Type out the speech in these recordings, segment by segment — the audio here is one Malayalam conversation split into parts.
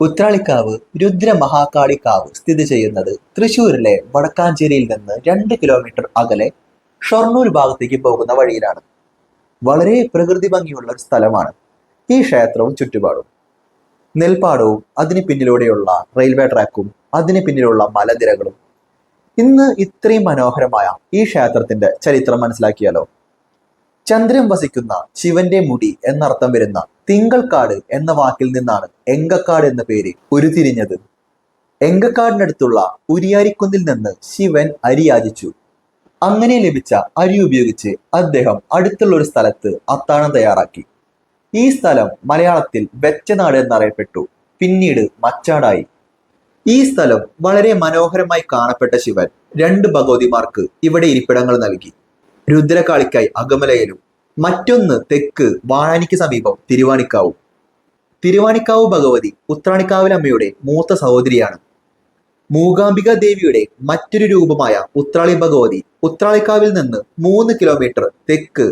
ഉത്രാളിക്കാവ് രുദ്രമഹാകാളിക്കാവ് സ്ഥിതി ചെയ്യുന്നത് തൃശൂരിലെ വടക്കാഞ്ചേരിയിൽ നിന്ന് രണ്ട് കിലോമീറ്റർ അകലെ ഷൊർണൂർ ഭാഗത്തേക്ക് പോകുന്ന വഴിയിലാണ്. വളരെ പ്രകൃതി ഭംഗിയുള്ള ഒരു സ്ഥലമാണ്. ഈ ക്ഷേത്രവും ചുറ്റുപാടും. നെൽപ്പാടവും അതിന് പിന്നിലൂടെയുള്ള റെയിൽവേ ട്രാക്കും അതിന് പിന്നിലുള്ള മലനിരകളും. ഇന്ന് ഇത്രയും മനോഹരമായ ഈ ക്ഷേത്രത്തിന്റെ ചരിത്രം മനസ്സിലാക്കിയാലോ? ചന്ദ്രൻ വസിക്കുന്ന ശിവന്റെ മുടി എന്നർത്ഥം വരുന്ന തിങ്കൾക്കാട് എന്ന വാക്കിൽ നിന്നാണ് എങ്കക്കാട് എന്ന പേര് ഉരുതിരിഞ്ഞത് എങ്കക്കാടിനടുത്തുള്ള ഉരിയാരിക്കുന്നിൽ നിന്ന് ശിവൻ അരി യാചിച്ചു. അങ്ങനെ ലഭിച്ച അരി ഉപയോഗിച്ച് അദ്ദേഹം അടുത്തുള്ള ഒരു സ്ഥലത്ത് അത്താഴം തയ്യാറാക്കി. ഈ സ്ഥലം മലയാളത്തിൽ വെച്ചനാട് എന്നറിയപ്പെട്ടു. പിന്നീട് മച്ചാടായി. ഈ സ്ഥലം വളരെ മനോഹരമായി കാണപ്പെട്ട ശിവൻ രണ്ട് ഭഗവതിമാർക്ക് ഇവിടെ ഇരിപ്പിടങ്ങൾ നൽകി. രുദ്രകാളിക്കായി അകമലയിലും മറ്റൊന്ന് തെക്ക് വാഴാനിക്ക് സമീപം തിരുവാണിക്കാവ്. തിരുവാണിക്കാവ് ഭഗവതി ഉത്രാണിക്കാവിലമ്മയുടെ മൂത്ത സഹോദരിയാണ്. മൂകാംബിക ദേവിയുടെ മറ്റൊരു രൂപമായ ഉത്രാളി ഭഗവതി ഉത്രാളിക്കാവിൽ നിന്ന് മൂന്ന് കിലോമീറ്റർ തെക്ക്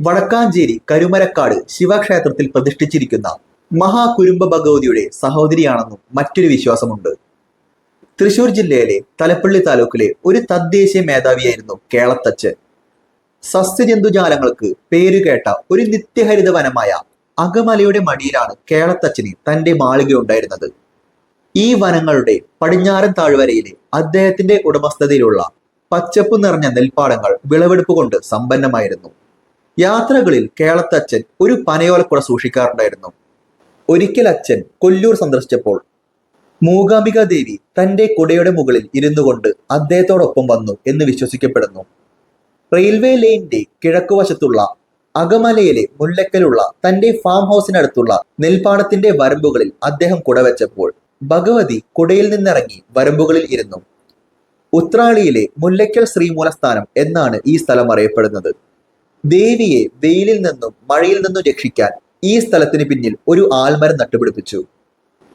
വടക്കാഞ്ചേരി കരുമരക്കാട് ശിവക്ഷേത്രത്തിൽ പ്രതിഷ്ഠിച്ചിരിക്കുന്ന മഹാകുരുമ്പ ഭഗവതിയുടെ സഹോദരിയാണെന്നും മറ്റൊരു വിശ്വാസമുണ്ട്. തൃശൂർ ജില്ലയിലെ തലപ്പള്ളി താലൂക്കിലെ ഒരു തദ്ദേശീയ മേധാവിയായിരുന്നു കേളത്തച്ഛൻ. സസ്യജന്തുജാലങ്ങൾക്ക് പേരുകേട്ട ഒരു നിത്യഹരിത വനമായ അകമലയുടെ മടിയിലാണ് കേളത്തച്ഛന് തന്റെ മാളിക ഉണ്ടായിരുന്നത്. ഈ വനങ്ങളുടെ പടിഞ്ഞാറൻ താഴ്വരയിലെ അദ്ദേഹത്തിന്റെ ഉടമസ്ഥതയിലുള്ള പച്ചപ്പ് നിറഞ്ഞ നെൽപ്പാടങ്ങൾ വിളവെടുപ്പ് കൊണ്ട് സമ്പന്നമായിരുന്നു. യാത്രകളിൽ കേളത്തച്ഛൻ ഒരു പനയോലക്കുട സൂക്ഷിക്കാറുണ്ടായിരുന്നു. ഒരിക്കൽ അച്ഛൻ കൊല്ലൂർ സന്ദർശിച്ചപ്പോൾ മൂകാംബിക ദേവി തന്റെ കുടയുടെ മുകളിൽ ഇരുന്നു കൊണ്ട് അദ്ദേഹത്തോടൊപ്പം വന്നു എന്ന് വിശ്വസിക്കപ്പെടുന്നു. റെയിൽവേ ലൈനിന്റെ കിഴക്കുവശത്തുള്ള അകമലയിലെ മുല്ലക്കലുള്ള തന്റെ ഫാം ഹൗസിനടുത്തുള്ള നെൽപ്പാടത്തിന്റെ വരമ്പുകളിൽ അദ്ദേഹം കുടവെച്ചപ്പോൾ ഭഗവതി കുടയിൽ നിന്നിറങ്ങി വരമ്പുകളിൽ ഇരുന്നു. ഉത്രാളിയിലെ മുല്ലക്കൽ ശ്രീമൂലസ്ഥാനം എന്നാണ് ഈ സ്ഥലം അറിയപ്പെടുന്നത്. ദേവിയെ വെയിലിൽ നിന്നും മഴയിൽ നിന്നും രക്ഷിക്കാൻ ഈ സ്ഥലത്തിന് പിന്നിൽ ഒരു ആൽമരം നട്ടുപിടിപ്പിച്ചു.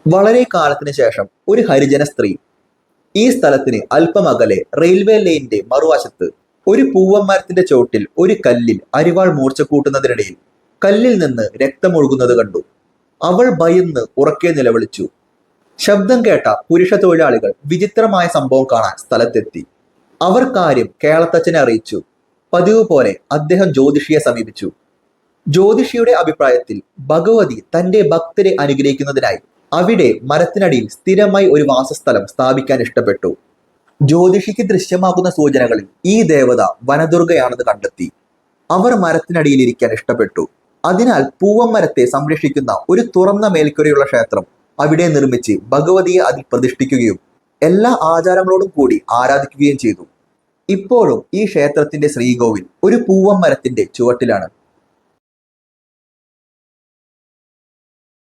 വളരെ കാലത്തിന് ശേഷം ഒരു ഹരിജന സ്ത്രീ ഈ സ്ഥലത്തിന് അല്പമകലെ റെയിൽവേ ലൈനിന്റെ മറുവശത്ത് ഒരു പൂവന്മരത്തിന്റെ ചോട്ടിൽ ഒരു കല്ലിൽ അരിവാൾ മൂർച്ച കൂട്ടുന്നതിനിടയിൽ കല്ലിൽ നിന്ന് രക്തമൊഴുകുന്നത് കണ്ടു. അവൾ ഭയന്ന് ഉറക്കെ നിലവിളിച്ചു. ശബ്ദം കേട്ട പുരുഷ തൊഴിലാളികൾ വിചിത്രമായ സംഭവം കാണാൻ സ്ഥലത്തെത്തി. അവർ കാര്യം കേളത്തച്ഛനെ അറിയിച്ചു. പതിവ് പോലെ അദ്ദേഹം ജ്യോതിഷിയെ സമീപിച്ചു. ജ്യോതിഷിയുടെ അഭിപ്രായത്തിൽ ഭഗവതി തന്റെ ഭക്തരെ അനുഗ്രഹിക്കുന്നതിനായി അവിടെ മരത്തിനടിയിൽ സ്ഥിരമായി ഒരു വാസസ്ഥലം സ്ഥാപിക്കാൻ ഇഷ്ടപ്പെട്ടു. ജ്യോതിഷിക്ക് ദൃശ്യമാകുന്ന സൂചനകളിൽ ഈ ദേവത വനദുർഗയാണെന്ന് കണ്ടെത്തി. അവർ മരത്തിനടിയിൽ ഇരിക്കാൻ ഇഷ്ടപ്പെട്ടു. അതിനാൽ പൂവം മരത്തെ സംരക്ഷിക്കുന്ന ഒരു തുറന്ന മേൽക്കുരയുള്ള ക്ഷേത്രം അവിടെ നിർമ്മിച്ച് ഭഗവതിയെ അതിൽ പ്രതിഷ്ഠിക്കുകയും എല്ലാ ആചാരങ്ങളോടും കൂടി ആരാധിക്കുകയും ചെയ്തു. ഇപ്പോഴും ഈ ക്ഷേത്രത്തിന്റെ ശ്രീകോവിൽ ഒരു പൂവം മരത്തിന്റെ ചുവട്ടിലാണ്.